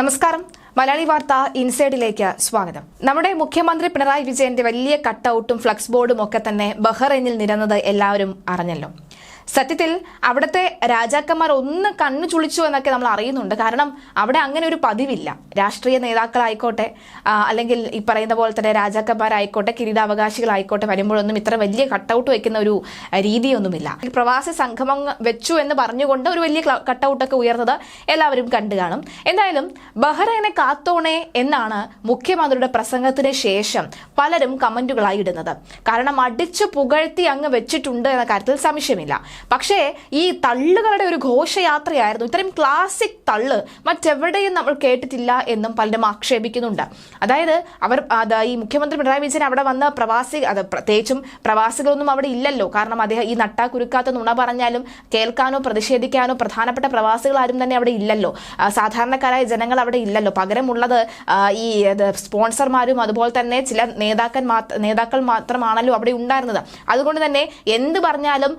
നമസ്കാരം. മലയാളി വാർത്ത ഇൻസൈഡിലേക്ക് സ്വാഗതം. നമ്മുടെ മുഖ്യമന്ത്രി പിണറായി വിജയന്റെ വലിയ കട്ടൌട്ടും ഫ്ലക്സ് ബോർഡും ഒക്കെ തന്നെ ബഹ്റൈനിൽ നിരന്നത് എല്ലാവരും അറിഞ്ഞല്ലോ. സത്യത്തിൽ അവിടുത്തെ രാജാക്കന്മാർ ഒന്ന് കണ്ണു ചുളിച്ചു എന്നൊക്കെ നമ്മൾ അറിയുന്നുണ്ട്. കാരണം അവിടെ അങ്ങനെ ഒരു പതിവില്ല. രാഷ്ട്രീയ നേതാക്കളായിക്കോട്ടെ അല്ലെങ്കിൽ ഈ പറയുന്ന പോലെ തന്നെ രാജാക്കന്മാരായിക്കോട്ടെ കിരീടാവകാശികളായിക്കോട്ടെ വരുമ്പോഴൊന്നും ഇത്ര വലിയ കട്ടൗട്ട് വെക്കുന്ന ഒരു രീതിയൊന്നുമില്ല. പ്രവാസി സംഗമം വെച്ചു എന്ന് പറഞ്ഞുകൊണ്ട് ഒരു വലിയ കട്ടൗട്ടൊക്കെ ഉയർന്നത് എല്ലാവരും കണ്ടു കാണും. എന്തായാലും ബഹ്റൈനെ കാത്തോണേ എന്നാണ് മുഖ്യമന്ത്രിയുടെ പ്രസംഗത്തിന് ശേഷം പലരും കമന്റുകളായി ഇടുന്നത്. കാരണം അടിച്ചു പുകഴ്ത്തി അങ്ങ് വെച്ചിട്ടുണ്ട് എന്ന കാര്യത്തിൽ സംശയമില്ല. പക്ഷേ ഈ തള്ളുകളുടെ ഒരു ഘോഷയാത്രയായിരുന്നു. ഇത്രയും ക്ലാസിക് തള്ള് മറ്റെവിടെയും നമ്മൾ കേട്ടിട്ടില്ല എന്നും പലരും ആക്ഷേപിക്കുന്നുണ്ട്. അതായത് അവർ അത് ഈ മുഖ്യമന്ത്രി പിണറായി വിജയൻ അവിടെ വന്ന പ്രവാസി അത് പ്രത്യേകിച്ചും പ്രവാസികളൊന്നും അവിടെ ഇല്ലല്ലോ. കാരണം അദ്ദേഹം ഈ നട്ടാ കുരുക്കാത്ത നുണ പറഞ്ഞാലും കേൾക്കാനോ പ്രതിഷേധിക്കാനോ പ്രധാനപ്പെട്ട പ്രവാസികൾ ആരും തന്നെ അവിടെ ഇല്ലല്ലോ. സാധാരണക്കാരായ ജനങ്ങൾ അവിടെ ഇല്ലല്ലോ. പകരമുള്ളത് ഈ സ്പോൺസർമാരും അതുപോലെ തന്നെ ചില നേതാക്കൻ മാത്ര നേതാക്കൾ മാത്രമാണല്ലോ അവിടെ ഉണ്ടായിരുന്നത്. അതുകൊണ്ട് തന്നെ എന്ത് പറഞ്ഞാലും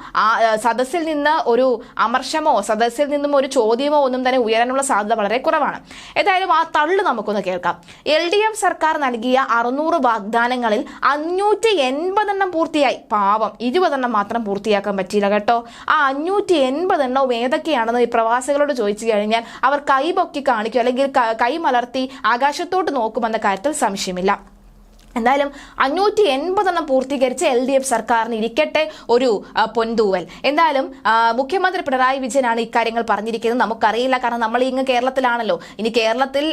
സദസ്സിൽ നിന്ന് ഒരു അമർഷമോ സദസ്സിൽ നിന്നും ഒരു ചോദ്യമോ ഒന്നും തന്നെ ഉയരാനുള്ള സാധ്യത വളരെ കുറവാണ്. ഏതായാലും ആ തള്ളു നമുക്കൊന്ന് കേൾക്കാം. എൽ ഡി എഫ് സർക്കാർ നൽകിയ അറുന്നൂറ് വാഗ്ദാനങ്ങളിൽ അഞ്ഞൂറ്റി എൺപതെണ്ണം പൂർത്തിയായി. പാവം ഇരുപതെണ്ണം മാത്രം പൂർത്തിയാക്കാൻ പറ്റിയില്ല കേട്ടോ. ആ അഞ്ഞൂറ്റി എൺപതെണ്ണവും ഏതൊക്കെയാണെന്ന് ഈ പ്രവാസികളോട് ചോദിച്ചു കഴിഞ്ഞാൽ അവർ കൈ പൊക്കി കാണിക്കും അല്ലെങ്കിൽ കൈമലർത്തി ആകാശത്തോട്ട് നോക്കുമെന്ന കാര്യത്തിൽ സംശയമില്ല. എന്തായാലും അഞ്ഞൂറ്റി എൺപതെണ്ണം പൂർത്തീകരിച്ച് എൽ ഡി എഫ് സർക്കാരിന് ഇരിക്കട്ടെ ഒരു പൊന്തൂവൽ എന്തായാലും മുഖ്യമന്ത്രി പിണറായി വിജയനാണ് ഇക്കാര്യങ്ങൾ പറഞ്ഞിരിക്കുന്നത്. നമുക്കറിയില്ല കാരണം നമ്മൾ ഇങ്ങ് കേരളത്തിലാണല്ലോ. ഇനി കേരളത്തിൽ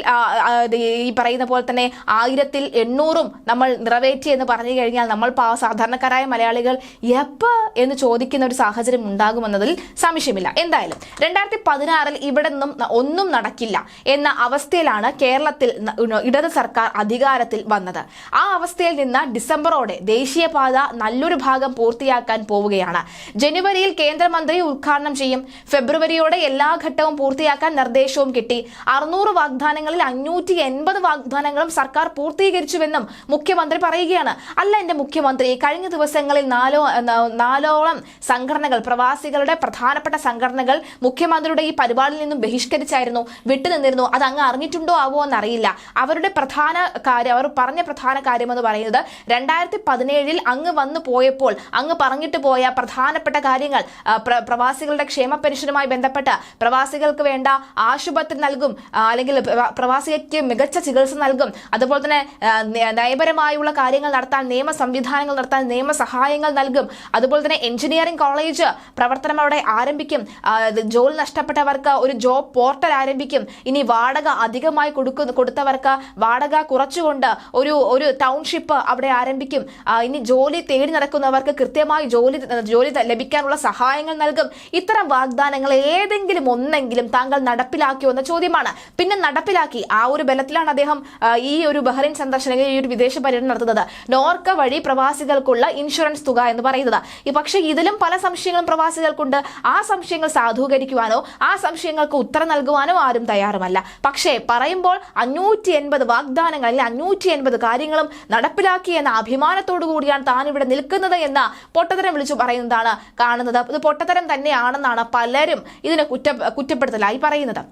ഈ പറയുന്ന പോലെ തന്നെ ആയിരത്തിൽ എണ്ണൂറും നമ്മൾ നിറവേറ്റി എന്ന് പറഞ്ഞു കഴിഞ്ഞാൽ നമ്മൾ സാധാരണക്കാരായ മലയാളികൾ എപ്പ എന്ന് ചോദിക്കുന്ന ഒരു സാഹചര്യം ഉണ്ടാകുമെന്നതിൽ സംശയമില്ല. എന്തായാലും രണ്ടായിരത്തി പതിനാറിൽ ഇവിടെ നിന്നും ഒന്നും നടക്കില്ല എന്ന അവസ്ഥയിലാണ് കേരളത്തിൽ ഇടത് സർക്കാർ അധികാരത്തിൽ വന്നത്. ആ അവസ്ഥയിൽ നിന്ന് ഡിസംബറോടെ ദേശീയപാത നല്ലൊരു ഭാഗം പൂർത്തിയാക്കാൻ പോവുകയാണ്. ജനുവരിയിൽ കേന്ദ്രമന്ത്രി ഉദ്ഘാടനം ചെയ്യും. ഫെബ്രുവരിയോടെ എല്ലാ ഘട്ടവും പൂർത്തിയാക്കാൻ നിർദ്ദേശവും കിട്ടി. അറുന്നൂറ് വാഗ്ദാനങ്ങളിൽ അഞ്ഞൂറ്റി എൺപത് വാഗ്ദാനങ്ങളും സർക്കാർ പൂർത്തീകരിച്ചുവെന്നും മുഖ്യമന്ത്രി പറയുകയാണ്. അല്ല എന്റെ മുഖ്യമന്ത്രി കഴിഞ്ഞ ദിവസങ്ങളിൽ നാലോ നാലോളം സംഘടനകൾ പ്രവാസികളുടെ പ്രധാനപ്പെട്ട സംഘടനകൾ മുഖ്യമന്ത്രിയുടെ ഈ പരിപാടിയിൽ നിന്നും ബഹിഷ്കരിച്ചായിരുന്നു വിട്ടുനിന്നിരുന്നു. അത് അങ്ങ് അറിഞ്ഞിട്ടുണ്ടോ ആവോ എന്നറിയില്ല. അവരുടെ പ്രധാന കാര്യം അവർ പറഞ്ഞ പ്രധാന കാര്യമെന്ന് പറയുന്നത് രണ്ടായിരത്തി പതിനേഴിൽ അങ്ങ് വന്നു പോയപ്പോൾ അങ്ങ് പറഞ്ഞിട്ട് പോയ പ്രധാനപ്പെട്ട കാര്യങ്ങൾ പ്രവാസികളുടെ ക്ഷേമ പെൻഷനുമായി ബന്ധപ്പെട്ട് പ്രവാസികൾക്ക് വേണ്ട ആശുപത്രി നൽകും അല്ലെങ്കിൽ പ്രവാസികൾക്ക് മികച്ച ചികിത്സ നൽകും അതുപോലെ തന്നെ നയപരമായുള്ള കാര്യങ്ങൾ നടത്താൻ നിയമ സംവിധാനങ്ങൾ നടത്താൻ നിയമ സഹായങ്ങൾ നൽകും അതുപോലെ തന്നെ എഞ്ചിനീയറിംഗ് കോളേജ് പ്രവർത്തനം അവിടെ ആരംഭിക്കും ജോലി നഷ്ടപ്പെട്ടവർക്ക് ഒരു ജോബ് പോർട്ടൽ ആരംഭിക്കും ഇനി വാടക അധികമായി കൊടുക്കുന്ന കൊടുത്തവർക്ക് വാടക കുറച്ചുകൊണ്ട് ഒരു ഒരു ടൗൺഷിപ്പ് അവിടെ ആരംഭിക്കും. ഇനി ജോലി തേടി നടക്കുന്നവർക്ക് കൃത്യമായി ജോലി ജോലി ലഭിക്കാനുള്ള സഹായങ്ങൾ നൽകും. ഇത്തരം വാഗ്ദാനങ്ങൾ ഏതെങ്കിലും ഒന്നെങ്കിലും താങ്കൾ നടപ്പിലാക്കിയോ എന്ന ചോദ്യമാണ്. പിന്നെ നടപ്പിലാക്കി ആ ഒരു ബലത്തിലാണ് അദ്ദേഹം ഈ ഒരു ബഹ്റിൻ സന്ദർശന ഈ ഒരു വിദേശ പര്യടനം നടത്തുന്നത്. നോർക്ക വഴി പ്രവാസികൾക്കുള്ള ഇൻഷുറൻസ് തുക എന്ന് പറയുന്നത്. പക്ഷേ ഇതിലും പല സംശയങ്ങളും പ്രവാസികൾക്കുണ്ട്. ആ സംശയങ്ങൾ സാധൂകരിക്കുവാനോ ആ സംശയങ്ങൾക്ക് ഉത്തരം നൽകുവാനോ ആരും തയ്യാറുമല്ല. പക്ഷേ പറയുമ്പോൾ അഞ്ഞൂറ്റി എൺപത് വാഗ്ദാനങ്ങൾ അല്ലെങ്കിൽ അഞ്ഞൂറ്റി എൺപത് കാര്യങ്ങളും നടപ്പിലാക്കി എന്ന അഭിമാനത്തോടു കൂടിയാണ് താൻ ഇവിടെ നിൽക്കുന്നത് എന്ന പൊട്ടത്തരം വിളിച്ചു പറയുന്നതാണ് കാണുന്നത്. ഇത് പൊട്ടത്തരം തന്നെയാണെന്നാണ് പലരും ഇതിനെ കുറ്റ കുറ്റപ്പെടുത്തലായി പറയുന്നത്.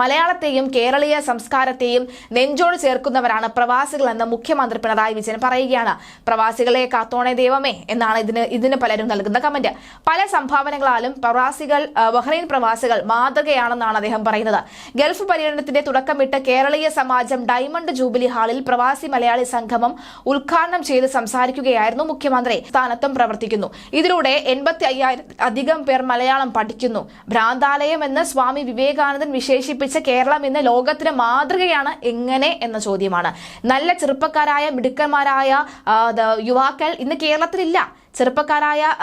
മലയാളത്തെയും കേരളീയ സംസ്കാരത്തെയും നെഞ്ചോട് ചേർക്കുന്നവരാണ് പ്രവാസികൾ എന്ന് മുഖ്യമന്ത്രി പിണറായി വിജയൻ പറയുകയാണ്. പ്രവാസികളെ കാത്തോണേ ദൈവമേ എന്നാണ് ഇതിന് ഇതിന് പലരും നൽകുന്ന കമന്റ്. പല സംഭാവനകളാലും പ്രവാസികൾ ബഹ്റൈൻ പ്രവാസികൾ മാതൃകയാണെന്നാണ് അദ്ദേഹം പറയുന്നത്. ഗൾഫ് പര്യടനത്തിന്റെ തുടക്കമിട്ട് കേരളീയ സമാജം ഡയമണ്ട് ജൂബിലി ഹാളിൽ പ്രവാസി മലയാളി സംഗമം ഉദ്ഘാടനം ചെയ്ത് സംസാരിക്കുകയായിരുന്നു മുഖ്യമന്ത്രി. സ്ഥാനത്തും പ്രവർത്തിക്കുന്നു. ഇതിലൂടെ എൺപത്തി അയ്യായിരം അധികം പേർ മലയാളം പഠിക്കുന്നു. ഭ്രാന്താലയം എന്ന് സ്വാമി വിവേകാനന്ദൻ വിശേഷിപ്പിച്ച കേരളം ഇന്ന് ലോകത്തിന് മാതൃകയാണ് എങ്ങനെ എന്ന ചോദ്യമാണ്. നല്ല ചെറുപ്പക്കാരായ മിടുക്കന്മാരായ യുവാക്കൾ ഇന്ന് കേരളത്തിലില്ല. ചെറുപ്പക്കാരായ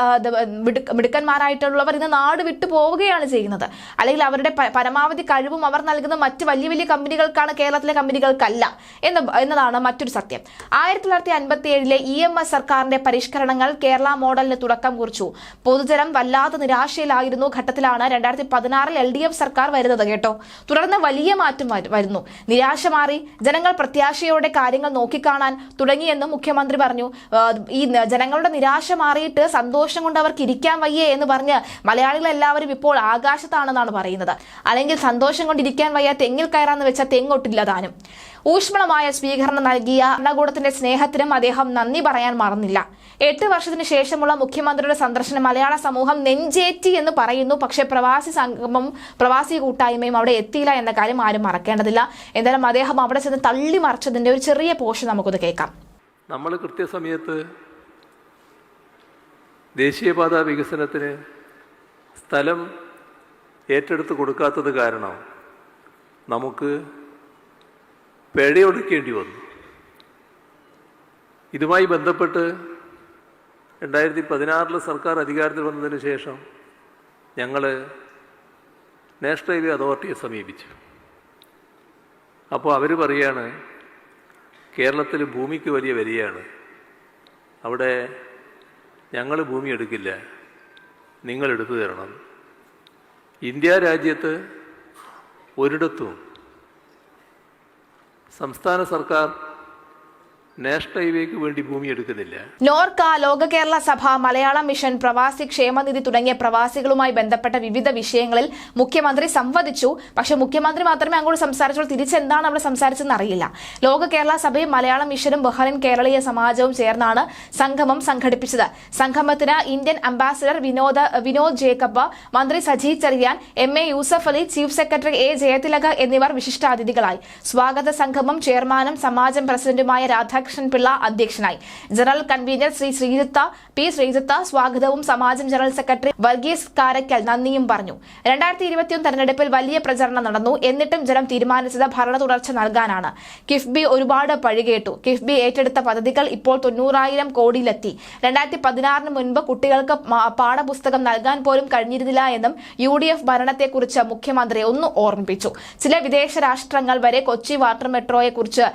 മിടുക്കന്മാരായിട്ടുള്ളവർ ഇന്ന് നാട് വിട്ടു പോവുകയാണ് ചെയ്യുന്നത്. അല്ലെങ്കിൽ അവരുടെ പരമാവധി കഴിവും അവർ നൽകുന്ന മറ്റ് വലിയ വലിയ കമ്പനികൾക്കാണ് കേരളത്തിലെ കമ്പനികൾക്കല്ല എന്ന് എന്നതാണ് മറ്റൊരു സത്യം. ആയിരത്തി തൊള്ളായിരത്തി അൻപത്തി ഏഴിലെ ഇ എം എസ് സർക്കാരിന്റെ പരിഷ്കരണങ്ങൾ കേരള മോഡലിന് തുടക്കം കുറിച്ചു. പൊതുജനം വല്ലാത്ത നിരാശയിലായിരുന്നു ഘട്ടത്തിലാണ് രണ്ടായിരത്തി പതിനാറിൽ എൽ ഡി എഫ് സർക്കാർ വരുന്നത് കേട്ടോ. തുടർന്ന് വലിയ മാറ്റം വരു- വരുന്നു. നിരാശ മാറി ജനങ്ങൾ പ്രത്യാശയോടെ കാര്യങ്ങൾ നോക്കിക്കാണാൻ തുടങ്ങിയെന്നും മുഖ്യമന്ത്രി പറഞ്ഞു. ഈ ജനങ്ങളുടെ നിരാശ മാറിയിട്ട് സന്തോഷം കൊണ്ട് അവർക്ക് ഇരിക്കാൻ വയ്യേ എന്ന് പറഞ്ഞ് മലയാളികൾ എല്ലാവരും ഇപ്പോൾ ആകാശത്താണെന്നാണ് പറയുന്നത്. അല്ലെങ്കിൽ സന്തോഷം കൊണ്ട് ഇരിക്കാൻ വയ്യ തെങ്ങിൽ കയറാന്ന് വെച്ചാൽ തെങ്ങൊട്ടില്ല താനും. ഊഷ്മളമായ സ്വീകരണം നൽകിയ ഭരണകൂടത്തിന്റെ സ്നേഹത്തിനും അദ്ദേഹം നന്ദി പറയാൻ മറന്നില്ല. എട്ട് വർഷത്തിന് ശേഷമുള്ള മുഖ്യമന്ത്രിയുടെ സന്ദർശനം മലയാള സമൂഹം നെഞ്ചേറ്റി എന്ന് പറയുന്നു. പക്ഷേ പ്രവാസി സംഗമം പ്രവാസി കൂട്ടായ്മയും അവിടെ എത്തിയില്ല എന്ന കാര്യം ആരും മറക്കേണ്ടതില്ല. എന്തായാലും അദ്ദേഹം അവിടെ ചെന്ന് തള്ളി മറിച്ചതിന്റെ ഒരു ചെറിയ പോഷൻ നമുക്കൊന്ന് കേൾക്കാം. നമ്മൾ കൃത്യസമയത്ത് ദേശീയപാത വികസനത്തിന് സ്ഥലം ഏറ്റെടുത്ത് കൊടുക്കാത്തത് കാരണം നമുക്ക് പിഴയൊടുക്കേണ്ടി വന്നു. ഇതുമായി ബന്ധപ്പെട്ട് രണ്ടായിരത്തി പതിനാറിൽ സർക്കാർ അധികാരത്തിൽ വന്നതിന് ശേഷം ഞങ്ങൾ നാഷണൽ ഹൈവേ അതോറിറ്റിയെ സമീപിച്ചു. അപ്പോൾ അവർ പറയാണ് കേരളത്തിൽ ഭൂമിക്ക് വലിയ വിലയാണ്. അവിടെ ഞങ്ങൾ ഭൂമി എടുക്കില്ല. നിങ്ങൾ എടുത്തു തരണം. ഇന്ത്യ രാജ്യത്ത് ഒരിടത്തും സംസ്ഥാന സർക്കാർ നാഷണൽ ഹൈവേക്ക് വേണ്ടി ഭൂമി എടുക്കുന്നില്ല. നോർക്ക ലോക കേരള സഭ മലയാളം മിഷൻ പ്രവാസി ക്ഷേമനിധി തുടങ്ങിയ പ്രവാസികളുമായി ബന്ധപ്പെട്ട വിവിധ വിഷയങ്ങളിൽ മുഖ്യമന്ത്രി സംവദിച്ചു. പക്ഷെ മുഖ്യമന്ത്രി മാത്രമേ അങ്ങോട്ട് സംസാരിച്ചുള്ളൂ തിരിച്ചെന്താണ് അവിടെ സംസാരിച്ചതെന്ന് അറിയില്ല. ലോക കേരള സഭയും മലയാളം മിഷനും ബഹ്റിൻ കേരളീയ സമാജവും ചേർന്നാണ് സംഗമം സംഘടിപ്പിച്ചത്. സംഗമത്തിന് ഇന്ത്യൻ അംബാസിഡർ വിനോദ വിനോദ് ജേക്കബ് മന്ത്രി Saji Cheriyan M A Yusuff Ali chief secretary A Jayathilak എന്നിവർ വിശിഷ്ടാതിഥികളായി. സ്വാഗത സംഗമം ചെയർമാനും സമാജം പ്രസിഡന്റുമായ രാധാകൃഷ്ണൻ പിള്ള അധ്യക്ഷനായി. General convener Shri Sreejith P Sreejith സ്വാഗതവും സമാജം ജനറൽ സെക്രട്ടറി വർഗീസ് കാരക്കൽ നന്ദിയും പറഞ്ഞു. രണ്ടായിരത്തി ഇരുപത്തിയൊന്ന് തെരഞ്ഞെടുപ്പിൽ വലിയ പ്രചരണം നടന്നു. എന്നിട്ടും ജനം തീരുമാനിച്ചത് ഭരണ തുടർച്ച നൽകാനാണ്. കിഫ്ബി ഒരുപാട് പഴികേട്ടു കിഫ്ബി ഏറ്റെടുത്ത പദ്ധതികൾ ഇപ്പോൾ തൊണ്ണൂറായിരം കോടിയിലെത്തി. രണ്ടായിരത്തി പതിനാറിന് മുൻപ് കുട്ടികൾക്ക് പാഠപുസ്തകം നൽകാൻ പോലും കഴിഞ്ഞിരുന്നില്ല എന്നും യു ഡി എഫ് ഭരണത്തെക്കുറിച്ച് മുഖ്യമന്ത്രി ഒന്ന് ഓർമ്മിപ്പിച്ചു. ചില വിദേശ രാഷ്ട്രങ്ങൾ വരെ കൊച്ചി വാട്ടർ മെട്രോയെക്കുറിച്ച്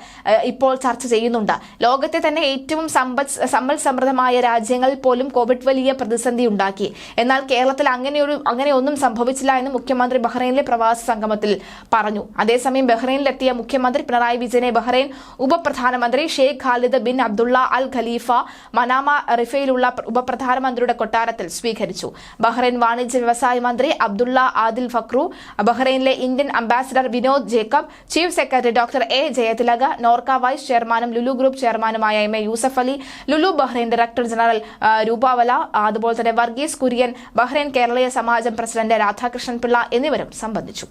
ഇപ്പോൾ ചർച്ച ചെയ്യുന്നുണ്ട്. ലോകത്തെ തന്നെ ഏറ്റവും സമ്പദ് സമ്പൽ സമൃദ്ധമായ രാജ്യങ്ങളിൽ പോലും കോവിഡ് വലിയ പ്രതിസന്ധി ഉണ്ടാക്കി. എന്നാൽ കേരളത്തിൽ അങ്ങനെയൊരു അങ്ങനെ ഒന്നും സംഭവിച്ചില്ല എന്ന് മുഖ്യമന്ത്രി ബഹ്റൈനിലെ പ്രവാസി സംഗമത്തിൽ പറഞ്ഞു. അതേസമയം ബഹ്റൈനിലെത്തിയ മുഖ്യമന്ത്രി പിണറായി വിജയനെ ബഹ്റൈൻ ഉപപ്രധാനമന്ത്രി Sheikh Khalid bin Abdullah Al Khalifa Manama റിഫയിലുള്ള ഉപപ്രധാനമന്ത്രിയുടെ കൊട്ടാരത്തിൽ സ്വീകരിച്ചു. ബഹ്റൈൻ വാണിജ്യ വ്യവസായ മന്ത്രി Abdullah Adil Fakhro ബഹ്റൈനിലെ Indian ambassador Vinod Jacob chief secretary doctor A Jayathilak Norka vice ചെയർമാനും ലുലു ഗ്രൂപ്പ് ചെയർമാനുമായ M A Yusuff Ali Lulu Bahrain director general രൂപാവല അതുപോലെ തന്നെ വർഗീസ് കുര്യൻ ബഹ്റൈൻ കേരളീയ സമാജം പ്രസിഡന്റ് രാധാകൃഷ്ണൻ പിള്ള എന്നിവരും സംബന്ധിച്ചു.